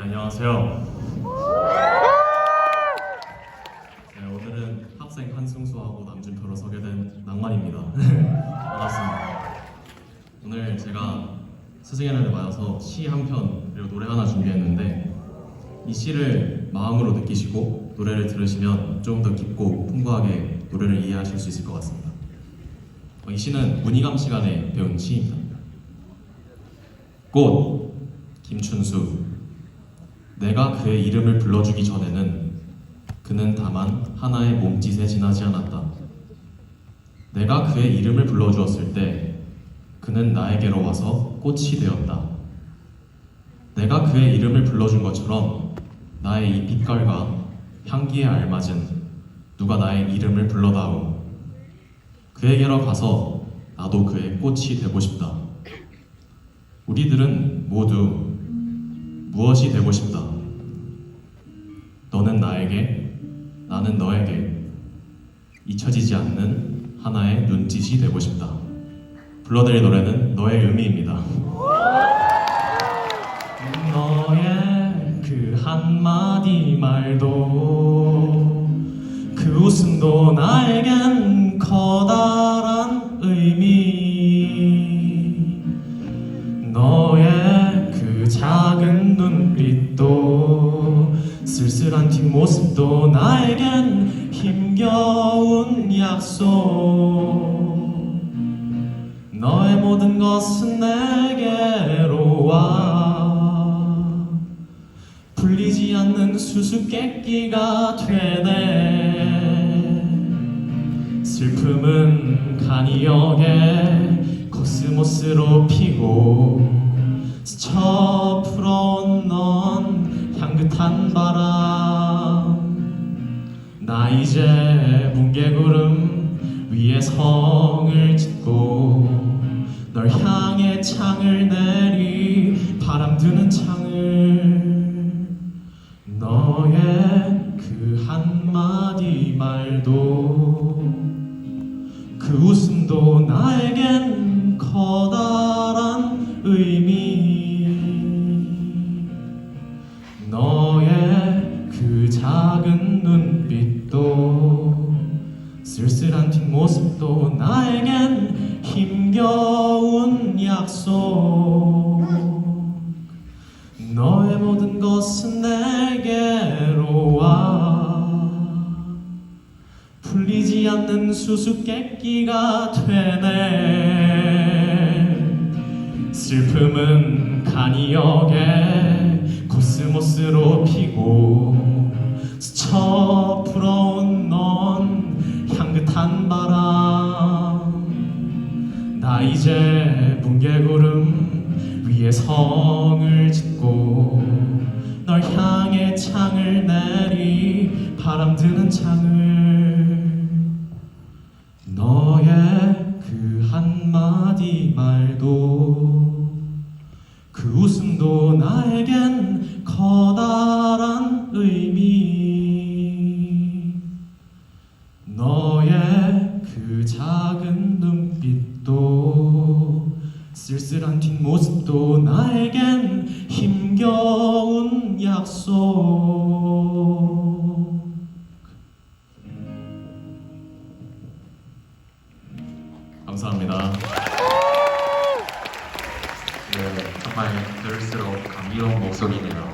안녕하세요. 네, 오늘은 학생 한승수하고 남준표로 서게 된 낭만입니다. 반갑습니다. 오늘 제가 스승의 날을 맞아서 시 한 편 그리고 노래 하나 준비했는데 이 시를 마음으로 느끼시고 노래를 들으시면 좀 더 깊고 풍부하게 노래를 이해하실 수 있을 것 같습니다. 어, 이 시는 문희감 시간에 배운 시입니다. 꽃 김춘수 내가 그의 이름을 불러주기 전에는 그는 다만 하나의 몸짓에 지나지 않았다. 내가 그의 이름을 불러주었을 때 그는 나에게로 와서 꽃이 되었다. 내가 그의 이름을 불러준 것처럼 나의 이 빛깔과 향기에 알맞은 누가 나의 이름을 불러다오. 그에게로 가서 나도 그의 꽃이 되고 싶다. 우리들은 모두 무엇이 되고 싶다. 너는 나에게, 나는 너에게 잊혀지지 않는 하나의 눈짓이 되고 싶다. 불러드릴 노래는 너의 의미입니다. 쓸쓸한 뒷모습도 나에겐 힘겨운 약속. 너의 모든 것은 내게로 와. 풀리지 않는 수수께끼가 되네. 슬픔은 간이 역에 코스모스로 피고 스쳐 불어 나 이제 뭉게구름 위에 성을 짓고 널 향해 창을 내리 바람 드는 창을 너의 그 한마디 말도 그 웃음도 나에겐 커다란 의미 쓸쓸한 뒷모습도 나에겐 힘겨운 약속. 너의 모든 것은 내게로 와. 풀리지 않는 수수께끼가 되네. 슬픔은 간이 역에 코스모스로 피고 이제 뭉게구름 위에 성을 짓고 널 향해 창을 내리 바람 드는 창을 너의 그 한마디 말도 그 웃음도 나에겐 쓸쓸한 뒷모습도 나에겐 힘겨운 약속 감사합니다. 네, 정말 들을수록 감미로운 목소리네요.